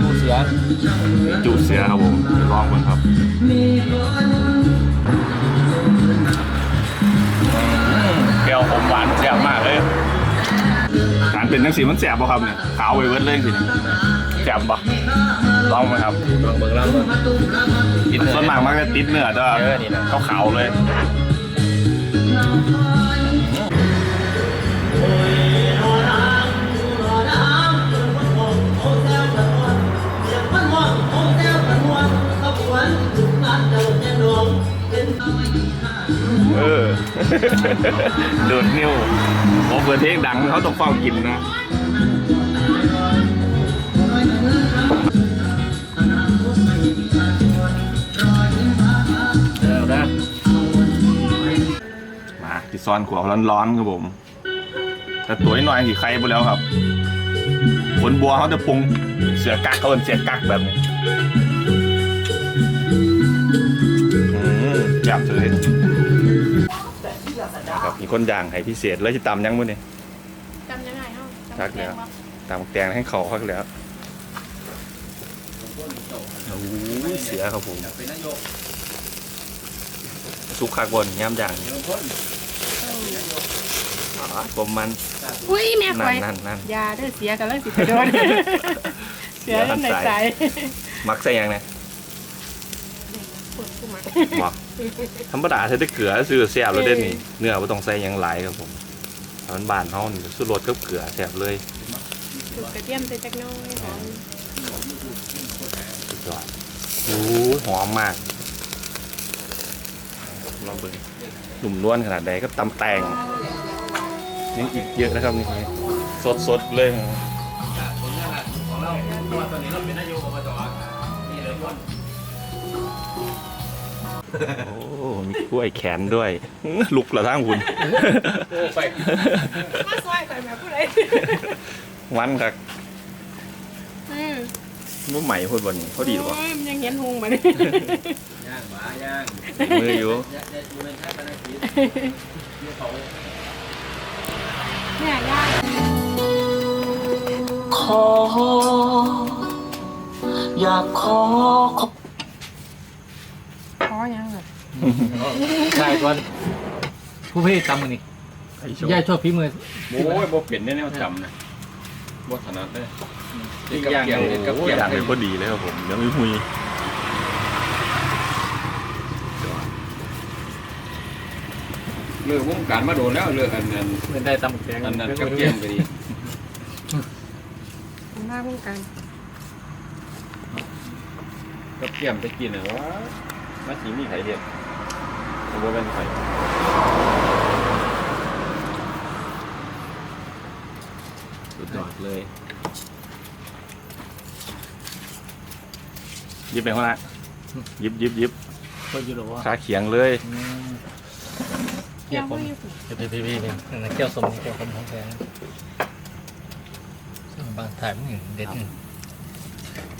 จูเสือจูเสือครับผมลองกันครับเปรี้ยวผมหวานแซ่บมากเลยการเป็นนังสีมันแซ่บป่ะครับเนี่ยขาวไปเวิร์ดเลยสินี่ยแซ่บป่ะลองไหมครับลองเบิ่งลองเบิ่งกินส่วนมากมักจะติดเนื้อด้วยเออนี่นะขาวๆเลย ดูดนิ้วผมเปิดเพลงดังเขาต้องเฝ้ากินนะเออนะมาติดซอนขวาร้อนๆครับผม แต่ตัวน้อยๆที่ใครไปแล้วครับผลบัวเขาจะปรุงเสือกักเขาเป็นเสือกักแบบนี้อืมจับเลย มีคนย่างให้พิเศษแล้วจะตำยังมื้อนี่จำยังไงเนาะชักแล้วตำแตงให้เขาพักแล้วโอ้ยเสือครับผมเป็นนายกซุกขากบนย่ำย่างอ๋อผมมันอุ้ยแม่คนั่อนยนั่นนั่นยาเด้อเสียกันแล้วสิไปโดนเสียกันในใจมักใส่ยังไงป วดกูมาบอกธรรมดาใช้แต่เกลือซื้อแซ่บแล้วเด้นี่เนื้อไม่ต้องใส่หยังหลายครับผมเอามันบานเฮานี่สุดรสกับเกลือแซ่บเลยถูกกระเทียมใส่จักหน้อยหอมสุดยอดโอ้ยหอมมากลองเบิ่งหนุ่มนวลขนาดใดก็ตำแตงยังอีกเยอะนะครับนี่สดๆเลยผลงานของเราเพราะว่าตอนนี้เราเป็นนาย โอ้มีกล้วยแขนด้วย ลุกเหรอทั้งคุณโอ้ไปมาซอยก่อนแม่ผู้ใดวันครับอืมนุ่มใหม่พูดวันนี้เขาดีหรือเปล่าโยมันยังเห็นหุงมาเนี่ยย่างหมาย่างมืออยู่ย่างอยู่ในท่าปนกิจเขาเนี่ยย่างขอ อยากขอขอบขอ ยังเหรอใช่ก่อนผู้พี่จำมือนี่ย่าชอบพี่มือโอ้ยบ่เปลี่ยนแนวจำนะบ่ถนัดเลยเด็กกับเกี่ยวเด็กกับโอ้ยเกี่ยวดังเลยพอดีเลยครับผมเดี๋ยวไม่หุยเลิกวงการมาโดนแล้วเลิกอันนั้นเหมือนได้ตำแกงอันนั้นกับเกี่ยวไปดีหน้าพุ่งกันกับเกี่ยวไปกินน่ะว่า มาสิมีไผเฮ็ดบ่เป็นไผสุดยอดเลยยิบไปข้างหน้ายิบยิบยิบก็อยู่หรอวะขาเขียงเลยเกี่ยวผมเกี่ยวพี่พี่เนี่ยเกี่ยวสมเกี่ยวผมของแกบางถ่ายมันเด็ด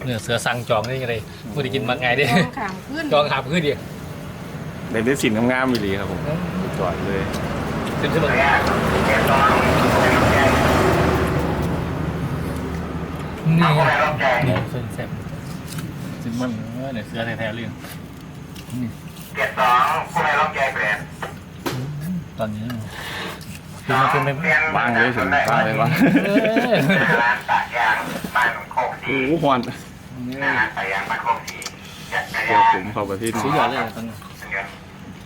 เนื้อเสือสั่งจองได้ยังไงผู้ที่กินมาไงดิจองขามขึ้นจองหาพื้นดิในได้สินงามๆมีดีครับผมสุดยอดเลยขึ้นขึ้นมานี่นี่เส้นแซ่บซึ่งมันเนี่ยเสือแท้ๆเรื่องเจ็ดสองผู้ใดรับแกแปดตอนนี้ คือมันเป็นแบบวางเลยถึงวางเลยวางเออร้านปะยางบ้านโคกสีโอ้โหหอนนะฮะปะยางบ้านโคกสีจักรตัวยานผมเข้าไปที่สุดนี่ยอดเลยตอนนี้เงิน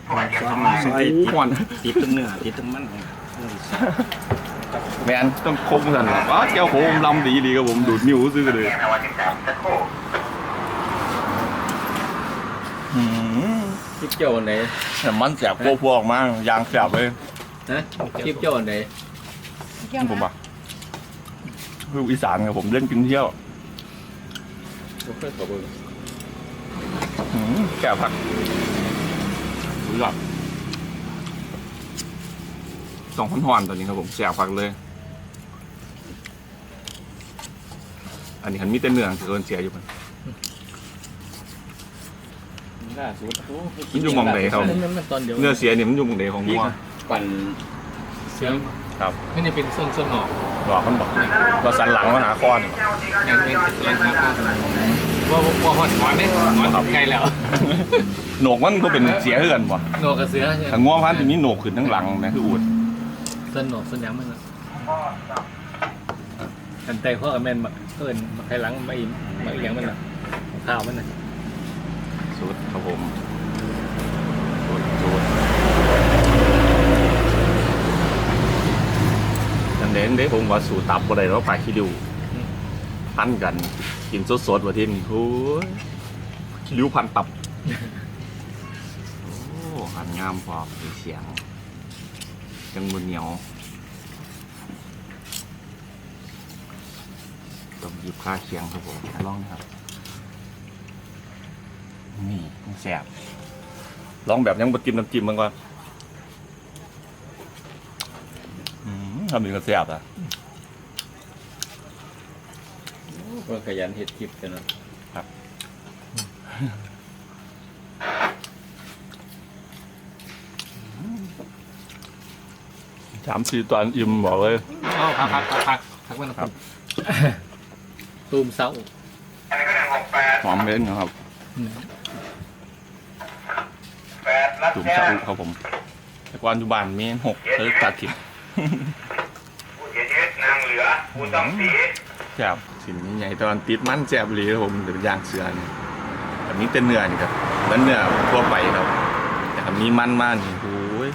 ผู้บาดเจ็บสองโอ้โหหอนติดตรงเนื้อติดตรงมันแมนต้องคมสันอ๋อเจ้าโหมลำดีดีครับผมดูดนิ้วซื้อเลยเงินเอาไว้ที่สามสักครู่อืมคลิปเกี่ยวอันไหนแต่มันแสบพวกพวกออกมายางแสบเลย ฮะคลิปเกี่ยวอันไหนเกี่ยวผมนะอะคืออีสานครับผมเล่นกินเที่ยวบ่เคยเข้าเบิ่งอืมแก่ผักรู้จักสองพันหอนตัวนี้ครับผมแสบผักเลย อันนี้คันมีแต่เนื้อถือว่าเสียอยู่มัน ล่าสุดโอ้มันอยู่หมองไหนครับมันตอนเดียวเนื้อเสียนี่มันอยู่หมองไหนของงัว ปั่นเสือครับไม่ได้เป็นส่วนส่วนหนอกหลอกมันบอกเราสันหลังมาหาคอนยังเป็นยังครับว่าว่าหอดหอนเนี่ยหอนไกลแล้วโหนกมันก็เป็นเสียเหือนบ่หนวกกับเสือใช่ไหมถ้าง่วงพันจะมีโหนกขึ้นทั้งหลังนะคืออูดส่วนหนวกส่วนหยังมันนะกันใจพ่อกับแม่นมาเอินมาไกลหลังมาอีมาอีหยังมันน่ะข้าวมันน่ะสุดครับผมสุดสุด นั่นเด้งเด้ผมว่าสู่ตับบ่ได้แล้วปลาขี้ดิวพันกัน กินสดๆว่าที่นี่โอ้ยขี้ริ้วพันตับ โอ้หันงามพอมีเสียง จังบนเหนียวต้องหยิบข้าเคียงครับผมลองนะครับ นี่มันแสบลองแบบยังบดจิ้มน้ำจิ้มมันก่อนอืม ทำดีก็แสบอะก็ขยันเฮ็ดคลิปกันเนาะสามสี่ตอนอิ่มบอกเลยอ้าวพักพักพักพักพักมันครับตูมเสาอันนี้ก็หนึ่งหกแปดหอมเล่นนะครับแปดรับจุ่มแจ้ชางอุครับผมแต่ก่อนอยู่บ้านมีหกเลิกตัดถิ่นผู้เสียชีวิตนาง เหลือผู้ต้องสีแสบสินใหญ่ตอนติดมันแสบเลยครับผมเดี๋ยวย่างเสือนี่แบบนี้เป็นเนื้อนี่ครับแล้วเนื้อทั่วไปครับ แต่ถ้ามีมันมากนี่โอ้ย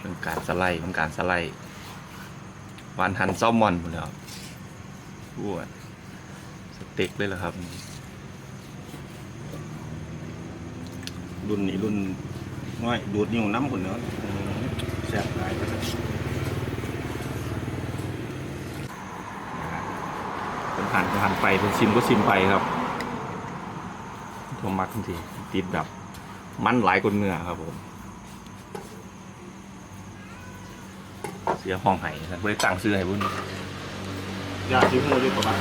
เป็นการสไลด์เป็นการสไลด์วานหันแซลมอนหมดแล้วอ้วนสเต็กเลยเหรอครับ รุ่นนี้รุ่นน้อยดูดนิ้วน้ำคนเนาะแซ่บหลาย เป็น หันก็หันไปเป็นชิมก็ชิมไปครับผมมักทันทีติดแบบ มันหลายคนเนื้อครับผม เสียห้องไห้นะไม่ได้ตั้งซื้อให้บุญยาชิมโมอยู่ประมาณ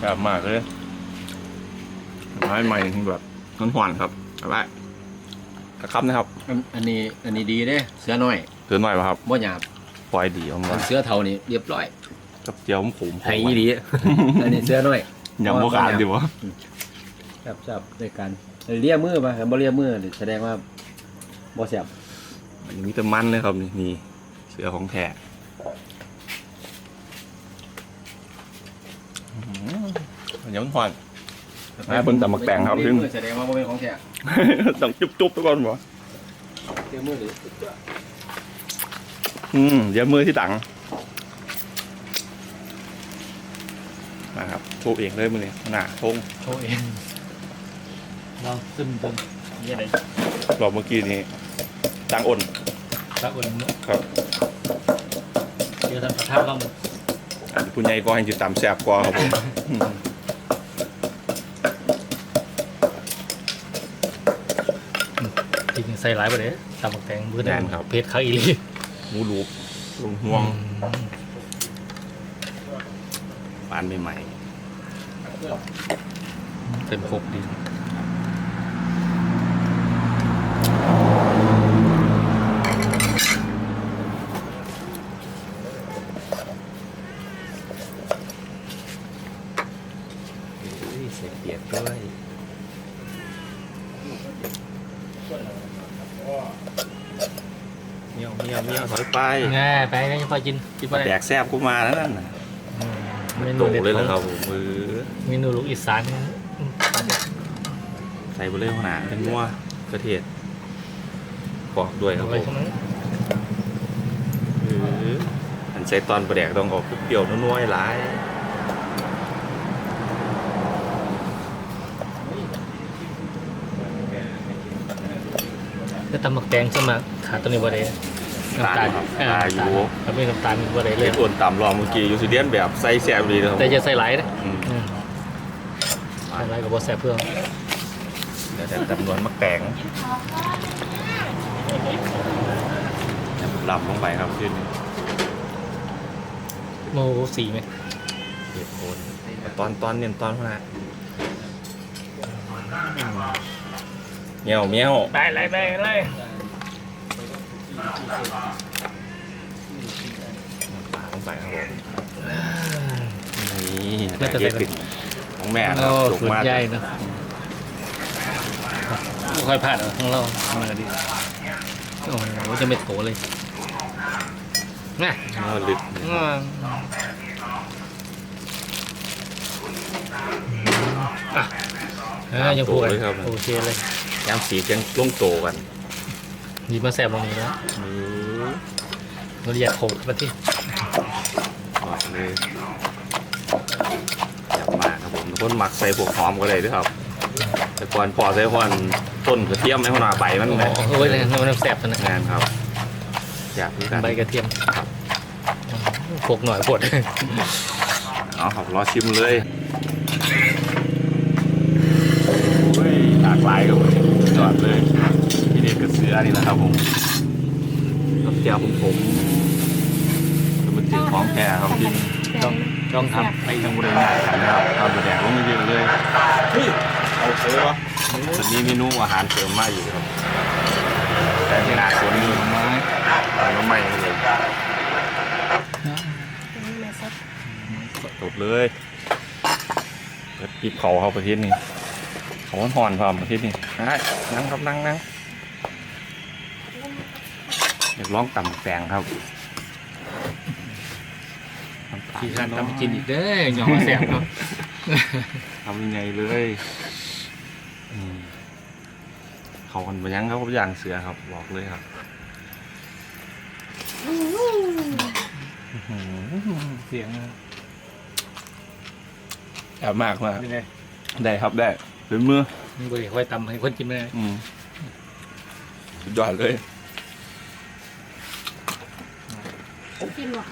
แบบมากเลยไม้ใหม่ถึงแบบน้นหวานครับเอาไปกระคับนะครับอันอันนี้อันนี้ดีเด้เสือน้อยเตือนหน่อยป่ะครับบ่หยาบปล่อยดีผมอัว่านเสือเท่านี่เรียบร้อย กับเจียวผมขมไห้อีหลีอันนี้เสือน้อยยังโบขาดดีวะจับจับด้วยกันเลียมือป่ะครับบ่เลียมือนี่แสดงว่าบ่แซ่บอันนี้มีแต่มันเลยครับนี่นี่เสือของแท้อื้อหือยังหวานอ่าเบิ่งแต่หมักแตงครับเลียมือแสดงว่าบ่เป็นของแท้ต้องจุ๊บจุ๊บๆทุกคนบ่เลียมือนี่อืมเดี๋ยวมือที่ตังนะครับโชว์เองเลยมือนี้หน้าทงโชว์เองลองซึมตึมนี่อะไรรอบเมื่อกี้นี้ตังอ่นตะอุ่นเนอะครับ เดี๋ยวทำกระทะลองอันคุณยายก็ให้จุดตามแสบกว่าครับผมอืมจริงๆใส่หลายประเดี๋ยวตำบักแตงมือแดงเพชรเขาอีหลีหมูลูบลงห่วงปานใหม่ เต็มครบดีๆเสียเปียกด้วยเมียวเมียวเมียวถอยไปแง่ไปก็ยังพอกินกินไปแดกแซบกูมาแล้วนั่นน่ะ เมโตนูเด็ดเลยขเหรอองครับผมมือเมนูลูกอีสานใส่ไปเลยหนาเป็นงัวกระเทียมปอกด้วยครับเอาผไว้มตรงนั้นเอออันใช้ตอนประแดกต้องออกเปรี้ยวๆนัวๆหลายก็ตำบักแตงสมัครขาดตัวนี้บ่ได้ น้ำตาลครับเอออายุถ้าไม่น้ำตาลบ่ได้เลเล่ยนอ้วนต่ำรองเมื่อกี้ยูซิเดียนแบบใส่แซ่บดีนะครับแต่จะใส่หลายนะอืมอืมใส่หลายกับบ่แซ่บเพื่อนเดี๋ยวแต่จำนวนมะแกงลำลงไปครับขึ้นโมสีไหมเห็ดโคนตอนตอนเนี่ยตอนขนาดเมียวเมียวไปเลยไปเลย ต้องใส่ครับผมนี่แต่เย็ดขึ้นของแม่นะโอ้สุกสุดมากใหญ่เนอะไม่ค่อยพลาดหรอกของเราทำมาดีโอ้โหจะไม่โถเลยนะเออลึกอืมอะเออยังพูดเลยครับโอเคเลยยามสียังลงโตกันห ยิบมาแสบลงนี้แล้วมือเราอยากโขกมาที่บอกเลยอยากมากครับผมทุกคนหมักใส่พวกหอมก็ได้ด้วยครับ แต่ก่อนพอใส่พอนต้นกระเทียมให้หัวหน้าใบมันโอ้ไหมโหเลยมันแสบนะงานครับ อยากด้วยกันใบกระเทียมโขกหน่อยปวดเอาครับรอชิมเลยโอ้ยหลากหลายครับผมจอดเลย ที่เด็ดกระเสือนี่นะครับผมกับเจียวผมผมแล้วมันถึงของแก่ครับที่ต้องต้องทำไปทางบริเวณกันนะครับทำแดดลงเยอะเลยเอาเสือวะส่วนนี้เมนูอาหารเสริมมาอยู่ครับ แต่ที่นาสวนนี่ไม้น้ำไม้ครับผมจบเลยเปิดปิดเขาเขาประเทศนี้เขาห่อนๆพร้อมประเทศนี้นั่งนั่งครับนั่งนั่ง อยากลองตำแตงครับขี่ขันทำกินอีกเด้อหยองมาแสบเนาะทำยังไงเลยอืมเขากันไปยังครับเขาอย่างเสือครับ บอกเลยครับเสียงแอบมากมากเป็นไงได้ครับได้เป็นมือมึงไปค่อยตำให้คนกินไม่ได้อืมสุดยอดเลย กินหรอ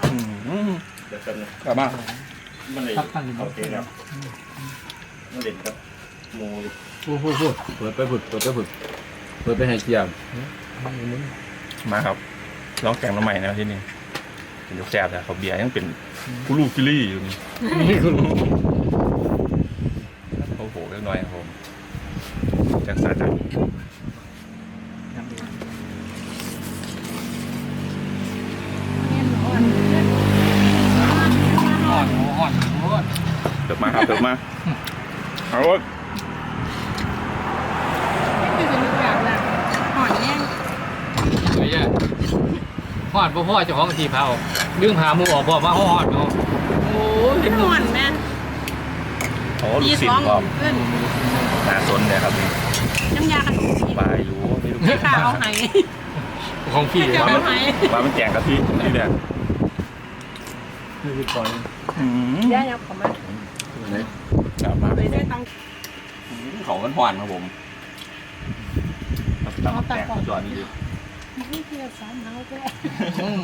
อืมเดี๋ยวกันนะกลับมามันเลยพักพันโอเคครับมันเด่นครับหมูพูดพูดพูดเปิดไปผุดเปิดไปผุดเปิดไปให้เกียมมาครับลองแกงน้ำใหม่นะที่นี่เป็นยกแซ่บแต่เขาเบียร์ยังเป็นกุลูกิลี่อยู่นี่นี่คุณโอ้โหเล็กน้อยครับผมจังสาใจห่อนห่อนห่อน เติบมาครับเติบมาเอาวะคือจะมีแบบน่ะหอนแย่งเฮ้ยห่อนพ่อพ่อเจ้าของทีเผาดึงผามูออกพ่อมาห่อนเนาะโอ้ยเป็นหอนแม่โอ้ลูตีกศิษท้องย์ครับขึ้นนาสนเนี่ยครับนี่น้ำยาขนมจีนปลายรู้ไม่รู้ไม่ข่าวไหของพี่จะว่าเอามันไหว่ามันแกงกะทินี่เนี่ยนี่คือปล่อย อืมย่ายังขอมาไหนกลับมาเลยได้ตังค์เขากันหวานครับผมตับแตกจอดนี่ดิไม่เกี่ยวสามเท้าก็อืม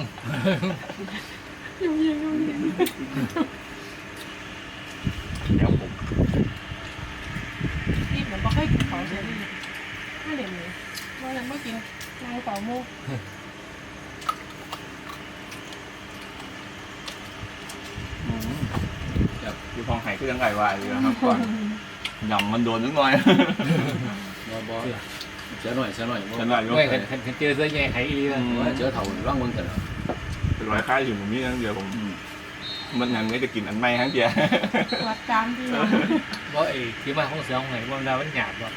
ยุ่งยิงยุ่งยิงเดี๋ยวผมนี่ผมก็เคยกินของเยอะดีไม่เด่นเลยว่ายังไม่กินนางต่อมู แบบอยู่ทองไห่ก็ยังไงวายอยู่นะครับก่อนยำมันโดนนิดหน่อยบอบอเสียหน่อยเสียหน่อยฉันว่าอยู่ไม่เห็นเห็นเจอเสื้อแย่ไข่อีนะว่าเจอเถ่าร่างเมืองกันเป็นร้อยค่ายอยู่ตรงนี้นะเดี๋ยวผมมันยังไม่จะกินอันไม่ทั้งเดียววัดจานที่น้องว่าไอ้ที่มาของเสือของไหนว่าดามันหยาบว่ะ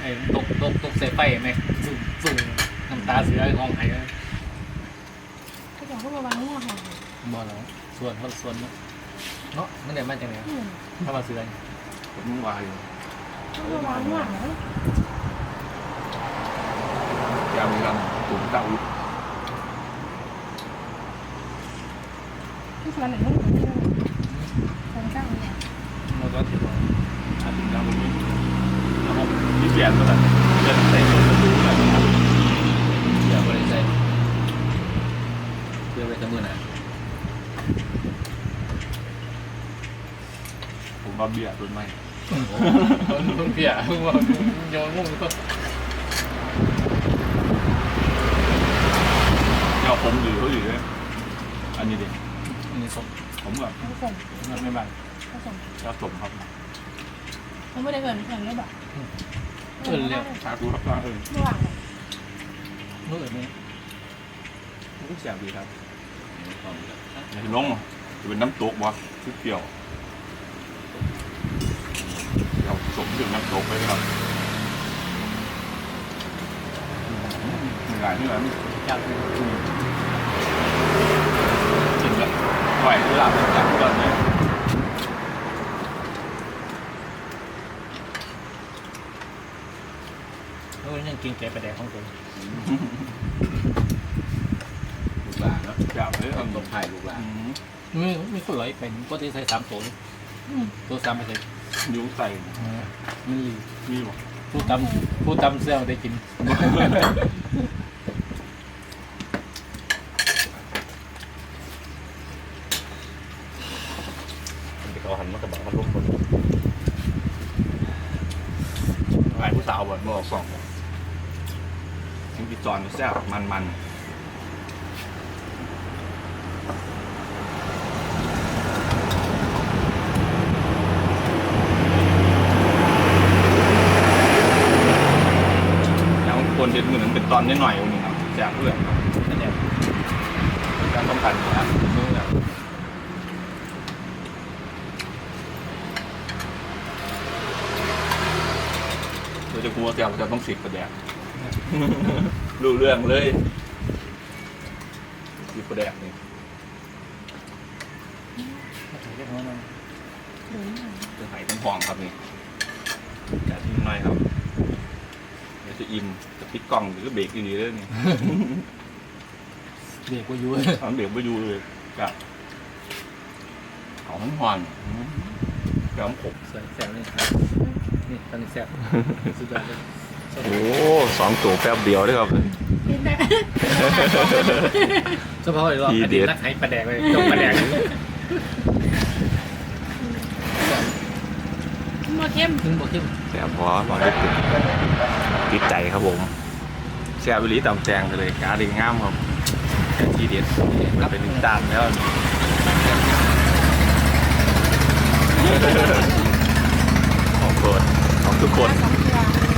ไอ้ตกตกตกใส่ไฟไหมสุ่มสุ่มน้ำตาเสือของไหนเขาบอกว่าวันนี้หอนบ่แล้วส่วนเขาส่วนเนาะ เนาะมันเดี๋ยวมาจากไหนถ้ามาเสือผมวายอยู่เขาบอกวันนี้หอนยำยำตุ๋นเต่าที่ชวนหนึ่งลูกคนเจ้าเนี่ย มันก็ถือว่า อันนี้ยำตรงนี้นะครับที่เปลี่ยนมาแล้วเปลี่ยนใส่ต้นกระดูกอะไรนะครับ เดี๋ยวไปใส่เดี๋ยวไปทำมือไหน ผมก็ เบียร์ต้นไม้มึงเพี้ยมึงว่าโยนงงก็เดี๋ยวผมอยู่เขาอยู่ด้วยอันนี้ดินี่สมผมแบบผสมไม่บ้านผสมชอบสมครับเขาไม่ได้เกินเกินเลยแบบชาคูครับว่าเออระหว่างนู่นนี่แซ่บดีครับอย่าให้ลงจะเป็นน้ำตกวะชื่อเปรี้ยวเรา สมถึงน้ำตกไปครับหลายที่หลายอยากกินแบบไหวที่หลับจากก่อนเนี่ยแล้วยังกินแกงปลาแดกของผมลูกหลานเนาะอยากเลยต้เอาองตตกกไข่ลูกหลานมีมีคนร้อยเป็นก็ที่ใส่สามตัวเลยตัวสามไปใส่ นิ้วใส่มันรีมีบ่ผู้ตำผู้ตำเซลได้กินเขาหันมากระบอกมันลุกคนหลายผู้สาวบ่บอกสองทั้งปีจอนแซ่บมันมันแล้วคนเด็ดมือ นั้นเป็นตอนนิดหน่อยๆนึงครับแซ่บเพื่อนครับนั่นแหละการป้องกันนะครับมือแบบเราจะกลัวแซ่บจะต้องสิบกระแดกรู้เรื่องเลยสิบกระแดกนี่เรียกว่ามันจะหายทั้งฟองครับนี่แกะทิ้งหน่อยครับเดี๋ยว จะอิ่มจะปิดกล่องหรือเบรกอีกนี่เลยนี่เด็กว่าอยู่ทำเบรกไม่อยู่เลยกับเอาทั้งหอนกับน้ำขมสวยแซ่บเลยนี่ตอนนี้แซ่บสุดยอดเลยโอ้สองตัวแป๊บเดียวได้ครับกินได้เฉพาะไอ้รอบทีอเด็ดีดตนักไห้ปลาแดกเลยจงปลาแดกมาเข้มนึงบอกเข้มแต่พอพอได้ ติดติดใจครับผมแซ่บวิลีตำแจงไปเลยกาดีงามครับแค่ทีเด็ดมันเป็นจานแล้วขอบคุณขอบทุกคนสองตัว